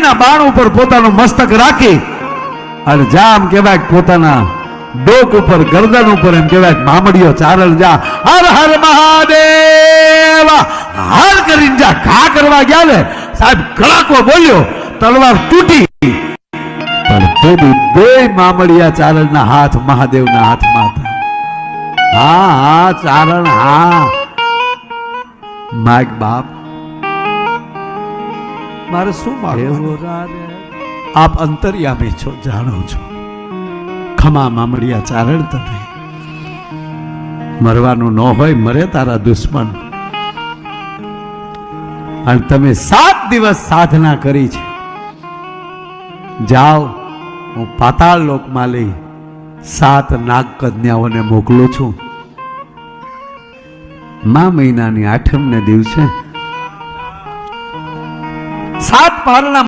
દેવના બાણ ઉપર પોતાનું મસ્તક રાખી અને જામ કહેવાય પોતાના ડોક ઉપર, ગરદન ઉપર એમ કહેવાય મામડીઓ ચારણ જા. હર હર મહાદેવ! હાર કરીને જા. ઘા કરવા ગયા ને, સાહેબ કડાકો બોલ્યો, તલવાર તૂટી. પણ તે બે મામડિયા ચારણના હાથ મહાદેવના હાથમાં હતા. હા હા ચારણ હા. માગ બાપ મારે શું માગવાનું? આપ અંતર્યામી છો, જાણો છો. ખમા મામડિયા ચારણ તને. મરવાનું ન હોય, મરે તારા દુશ્મન. અને તમે સાત દિવસ સાધના કરી છે. જાઓ, હું પાતાળ લોકમાં લઈ સાત નાગ કન્યાઓને મોકલું છું. મા મહિનાની આઠમને દિવસે સાત પારણા